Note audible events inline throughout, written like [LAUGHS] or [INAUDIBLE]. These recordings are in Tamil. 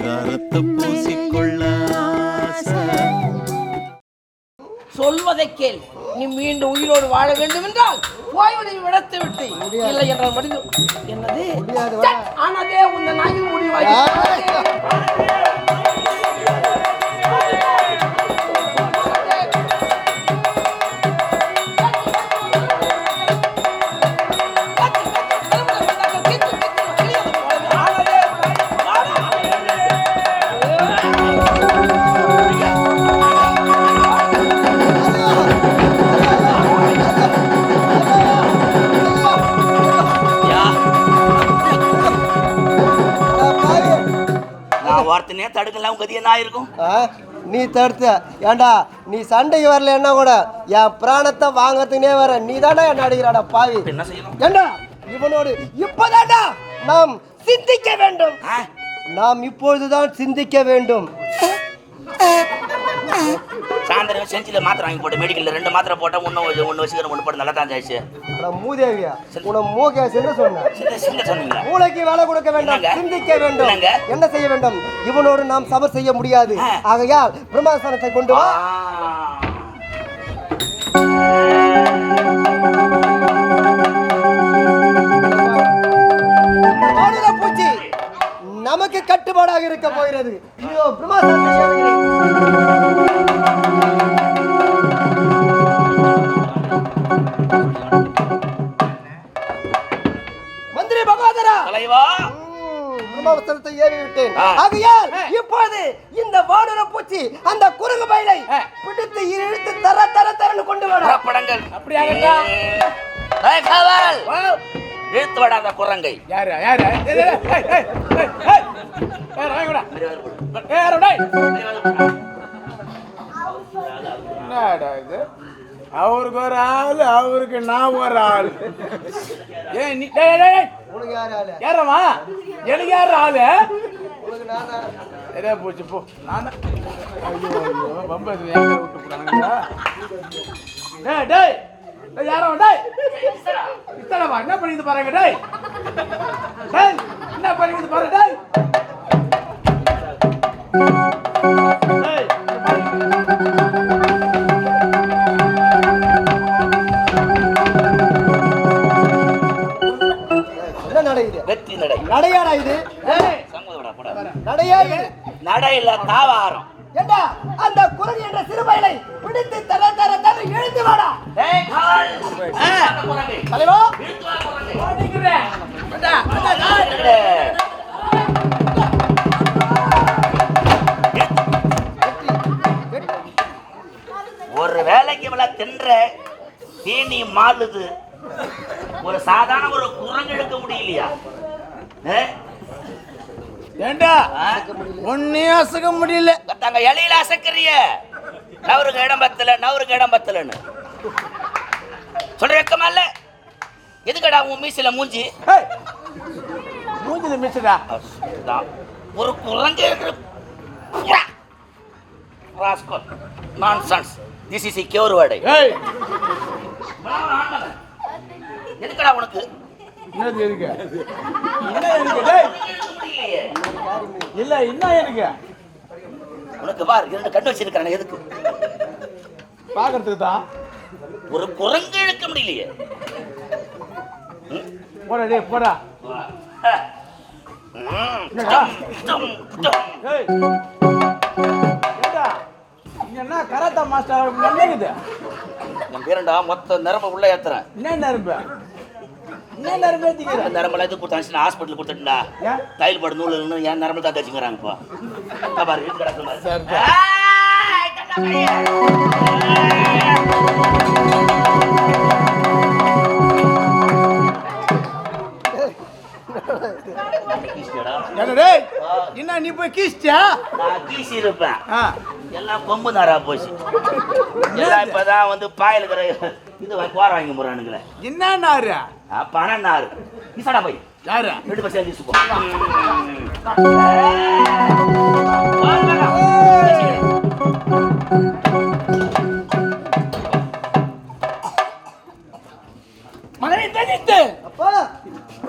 பரிதாரத்தை பூசிக்கொள்ள. சொல்வதை கேள். நீ மீண்டும் உயிரோடு வாழ வேண்டும் என்றால் போய்விடு விடத்து விட்டு. இல்லை என்றால் முடிந்து. என்னது? ஆனதே உந்த நாயின் முடிவாகி ஒருத்தனே தடுக்கலாம்? உங்க என்ன ஆயிருக்கும்? நீ தடுத்த. ஏண்டா நீ சண்டைக்கு வரல என்ன கூட? என் பிராணத்தை வாங்கறதுனே வர. நீ தானே என்ன அடிக்கிறாடா பாவி? என்ன செய்யணும்? ஏண்டா இவனோடு இப்பதான்டா நாம் சிந்திக்க வேண்டும்? நாம் இப்பொழுதுதான் சிந்திக்க வேண்டும். சாயந்தரம் செஞ்சில மாத்திரை வாங்கி போட்டு மெடிக்கல்ல ரெண்டு மாத்திரை போட்டா ஒன்னு ஒன்னு வச்சுக்கிறேன் ஒன்று போட்டு நல்லா தான் ஜாயிச்சு மூதேவியா உன மூகேஸ் என்று சொன்ன சின்ன சின்ன சொன்னீங்களா மூளைக்கு வேலை கொடுக்க வேண்டாம்? சிந்திக்க வேண்டும்? என்ன செய்ய வேண்டும்? இவனோடு நாம் சபை செய்ய முடியாது. ஆகையால் பிரம்மாசனத்தை கொண்டு வா. நமக்கு கட்டுப்பாடாக இருக்க போகிறது. ஐயோ பிரம்மாசனத்தை ஆ. ஆகையால் இப்போது இந்த வாடுற பூச்சி அந்த குரங்கு பயிலை பிடித்து இழுத்து தர தர தரன்னு கொண்டு வர. படங்கள் காவல். இழுத்து வாடா அந்த குரங்கை. யாரு யாரு? ஏய், ஏய், ஏய், ஏய், ஏய், ஏய், ஏய். ஏய், வாங்கடா. ஏய், யாரு, டேய். என்னடா இது? அவருக்கு ஒரு ஆளு அவருக்கு நான் ஒரு ஆளு. ஏய் நீ யாரம்மா? எனக்கு யாரு ஆளு? எதா போச்சு போ. நான் ஐயோ ஐயோ எங்க விட்டு போறானுங்களா? டேய் டேய் யாரோ டேய். இத்தனவா என்ன பண்ணிட்டு பாருங்க டேய். டேய் என்ன பண்ணிட்டு பாரு டேய். என்ன நடக்குது? வெற்றி நடை. நடையாடா இது. போடா. நடையா இது நடை இல்ல தாவாரம் ஏண்டா அந்த குரங்கு என்ற சிறு பயலை பிடித்து தர தர தர எழுந்து வாடா. தலைவா இழுத்து இழுத்து. ஒரு வேலைக்கு மேல தின்ற தீனி மாளுது ஒரு சாதாரண ஒரு குரங்கு இழுக்க முடியலையா? ஏண்டா? ஒன்னையும் அசக்க முடியல. தாங்க இலையில அசக்கறிய நவருக்கு இடம் பத்தல நவருக்கு இடம் பத்தலன்னு. சொல்ற வெக்கமா இல்ல? எதுக்கடா உன் மீசில மூஞ்சி? மூஞ்சில அதான். ஒரு குரங்கு என்று நான்சென்ஸ் திஸ் இஸ் கியூர் வேர்டை ஏய் எதுக்கடா உனக்கு? என்னது எதுக்கு? என்ன முடியலையே. இல்ல என்ன எனக்கு? உனக்கு பார் இரண்டு கண்ணு வச்சிருக்காங்க எதுக்கு? பாக்குறதுக்கு தான் ஒரு குரங்கு இழுக்க முடியலையே. போடா டேய் போடா. என்ன கராத்தா மாஸ்டர் நல்லது என் பேரண்டா மொத்த நரம்பு உள்ள ஏத்துறேன். என்ன நரம்பு? என்ன நரம்பு ஏத்திக்கிற அந்த நரம்பெல்லாம் இது கொடுத்தாச்சு ஹாஸ்பிட்டல் கொடுத்துட்டா ஏன் தையல் பட நூல் இல்லைன்னு என் நரம்பு தான் தச்சுங்கிறாங்கப்பா அப்பா பாரு என்ன நீ போய் கீச்சிட்டியா நான் கீசி இருப்பேன் ஆ. எல்லாம் கொம்பு நாரா போச்சு. எல்லாம் இப்பதான் வந்து பாயில் இருக்கிற இது வாங்கி கோர வாங்கி போறானுங்களே என்ன நாரு? பணம் நாறு கிசாடா போய். யாரு? ரெண்டு பஸ் எழுதி போ. மகனை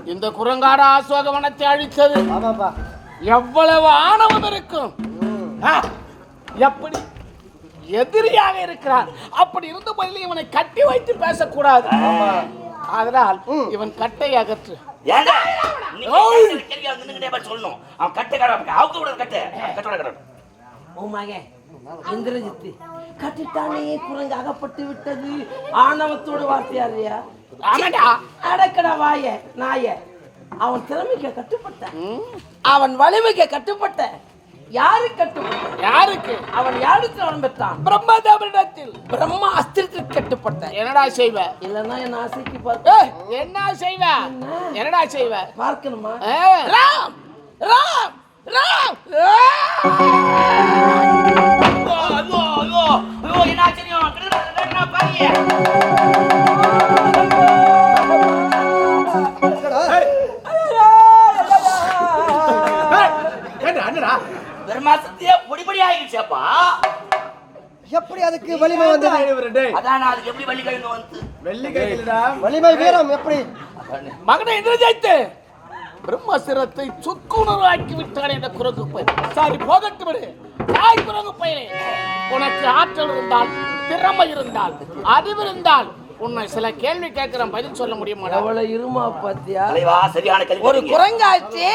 இந்த குரங்காட அசோக வனத்தை அழித்தது. எவ்வளவு ஆணவம் இருக்கும். ஆ, எப்படி எதிரியாக இருக்கிறான் அப்படி இருந்த போதிலும் இவனை கட்டி வைத்து பேசக்கூடாது. அதனால் இவன் கட்டை அகற்று சொல்லணும். அவன் கட்டு. கட்டு கட்டோட கடை ஓ மகன் இந்திரஜித்து கட்டிட்டானே குரங்கு அகப்பட்டு விட்டது. ஆணவத்தோடு வார்த்தையாரியா ஆமாடா அடக்கடா வாய நாய. அவன் திறமைக்கு கட்டுப்பட்ட அவன் வலிமைக்கு கட்டுப்பட்ட யாரு கட்டுப்பட்ட யாருக்கு? அவன் யாருக்கு அவன் பெற்றான்? பிரம்மதமிடத்தில் பிரம்மா அஸ்திரத்திற்கு கட்டுப்பட்ட என்னடா செய்வ? இல்லைன்னா என் ஆசைக்கு பார்க்க என்ன செய்வ? என்னடா செய்வ? பார்க்கணுமா? ராம்! ராம்! ராம்! ஐயோ ஐயோ ஐயோ ஐயோ என்ன ஆச்சரியம்? கிடுகிடு, கிடுகிடு, பாருங்க என்னடா பெருமாசத்தையே பொடி பொடி ஆகிடுச்சேப்பா எப்படி அதுக்கு வலிமை வந்தது? அதான் அதுக்கு எப்படி வள்ளி கழுந்து வந்து. வெள்ளி கையிலடா வலிமை வீரம் எப்படி? மகனை இந்திரஜித்து! பிரம்மசிரத்தை சுக்குணராக்கி விட்டான் இந்த குரங்கு பயிர். சாரி போகட்டு விடு. தாய் குரங்கு பயிரே? உனக்கு ஆற்றல் இருந்தால் திறமை இருந்தால் அறிவு இருந்தால் உன்னை சில கேள்வி கேட்கிறேன் பதில் சொல்ல முடியுமா எவ்வளவு இருமா பாத்தியா? ஒரு குரங்காச்சு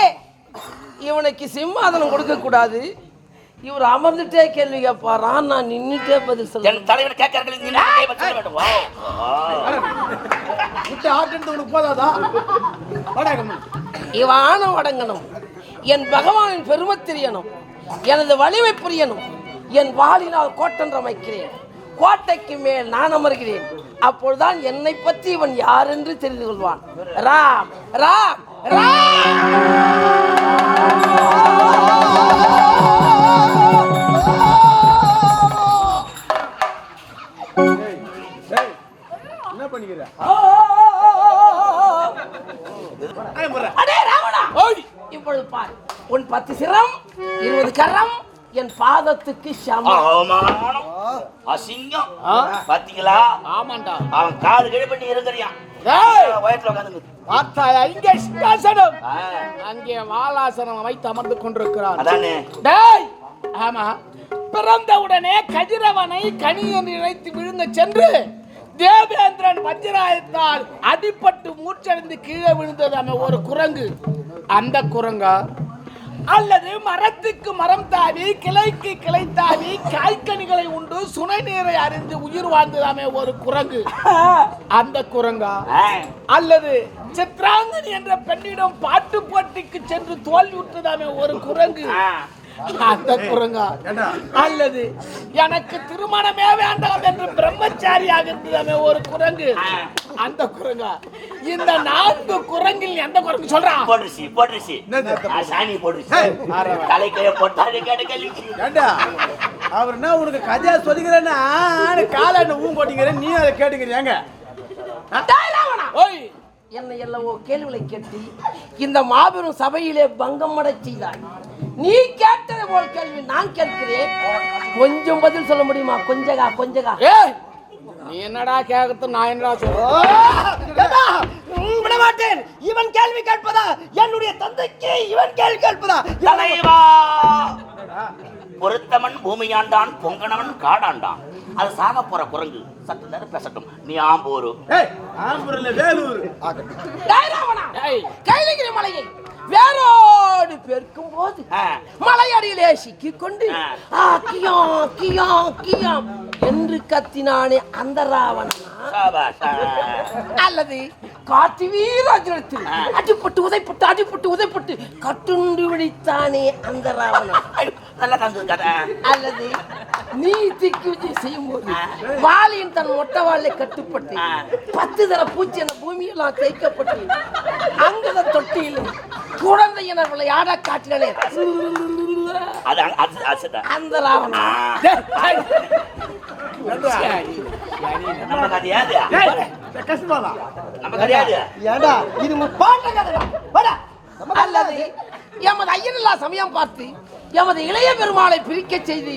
இவனுக்கு சிம்மாதனம் கொடுக்க கூடாது. இவர் அமர்ந்துட்டே கேள்வி கேட்பாரான் நான் நின்னுட்டே பதில் சொல்ல. கேட்கறதுக்கு ஆட்டு உனக்கு போதாதா? இவன் ஆணம் அடங்கணும் என் பகவானின் பெருமை தெரியணும். எனது வலிமை புரியணும். என் வாளினால் கோட்டன்று அமைக்கிறேன். கோட்டைக்கு மேல் நான் அமர்கிறேன். அப்பொழுதுதான் என்னை பற்றி இவன் யார் என்று தெரிந்து கொள்வான். ராம் ராம் ராம். இருபது கரம் என் பாதத்துக்கு அசிங்கம். பாத்தீங்களா? ஆமாண்டா. அவன் காது கிழப்பண்ணி இருக்கிறியான் வயத்துல உட்காந்து பார்த்தாயா? இங்கே சிங்காசனம். அங்கே வாலாசனம் அமைத்து அமர்ந்து கொண்டிருக்கிறார். அதானே? டேய். ஆமா. பிறந்தவுடனே கதிரவனை கனி என்று நினைத்து விழுங்க சென்று தேவேந்திரன் வஜ்ராயத்தால் அடிபட்டு மூச்சடைந்து கீழே விழுந்ததாமே ஒரு குரங்கு. அந்த குரங்கா? அல்லது மரத்துக்கு மரம் தாவி கிளைக்கு கிளை தாவி காய்கனிகளை உண்டு சுனை நீரை அறிந்து உயிர் வாழ்ந்ததாமே ஒரு குரங்கு. [LAUGHS] அந்த குரங்கா? அல்லது சித்ராங்கனி என்ற பெண்ணிடம் பாட்டு போட்டிக்கு சென்று தோல்வியுற்றதாமே ஒரு குரங்கு. அந்த குரங்கா அல்லது எனக்கு திருமணமே வேண்டாம் என்று பிரம்மச்சாரியாக இருந்ததாமே ஒரு குரங்கு. அந்த குரங்கா? இந்த நான்கு குரங்கில் எந்த குரங்கு சொல்றான் போட்டுருச்சு போட்டுருச்சு. நான் சாணி போட்டுருச்சு. தலைக்கைய கேள்வி ஏண்டா? அவர் என்ன உனக்கு கதையா சொல்லிக்கிறேன்னா காலை என்ன ஊன் போட்டிக்கிறேன் நீ அதை கேட்டுக்கிறியாங்க ஓய்! என்னை எல்லவோ கேள்விகளை கேட்டு இந்த மாபெரும் சபையிலே பங்கம் அடச் செய்தாய் நீ கேட்டது போல் கேள்வி நான் கேட்கிறேன். கொஞ்சம் பதில் சொல்ல முடியுமா? கொஞ்சகா கொஞ்சகா. நீ என்னடா கேட்கறது? நான் என்னடா சொல்றேன் விட மாட்டேன். இவன் கேள்வி கேட்பதா? என்னுடைய தந்தைக்கு இவன் கேள்வி கேட்பதா? தலைவா! பொருத்தமன் பூமியாண்டான் பொங்கனவன் காடாண்டான். அது சாக போற குரங்கு. சற்று நேரம் பேசட்டும். நீ ஆம்போரு. ஆம்பூர்ல வேலூர். கைலகிரி மலையை. வேரோடு பெருக்கும் போது. மலையடியிலே சிக்கிக் கொண்டு ஆ. ஆ, கியாம், கியாம், என்று கத்தினானே அந்த ராவணனா. அல்லது காட்டு வீராஜனத்தில். அடிப்பட்டு உதைப்பட்டு அடிப்பட்டு உதைப்பட்டு கட்டுண்டு விழித்தானே அந்த ராவணன் அல்லது நீ திக்கு விஜய் செய்யும் போது வாலியின் தன் மொட்டை வாழை கட்டுப்பட்டு. பத்து தர பூச்சி என பூமியெல்லாம் தேய்க்கப்பட்டு அங்கத தொட்டியில் குழந்தை என விளையாட காட்டினாலே. அந்த ராவணன். ஆ. நம்ம கதையாது கஷ்டமாடா. நம்ம கதையாது ஏண்டா இது பாட்ட கதை வாடா. அல்லது எமது ஐயனில்லா சமயம் பார்த்து எமது இளைய பெருமாளை பிரிக்க செய்து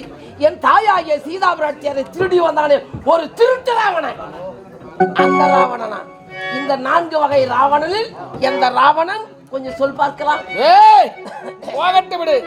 என் தாயாகிய சீதா பிராட்டி அதை திருடி வந்தானே ஒரு திருட்டு ராவணன். அந்த ராவணனா. இந்த நான்கு வகை ராவணனில் எந்த ராவணன்? கொஞ்சம் சொல் பார்க்கலாம். ஏய் போகட்டு விடு.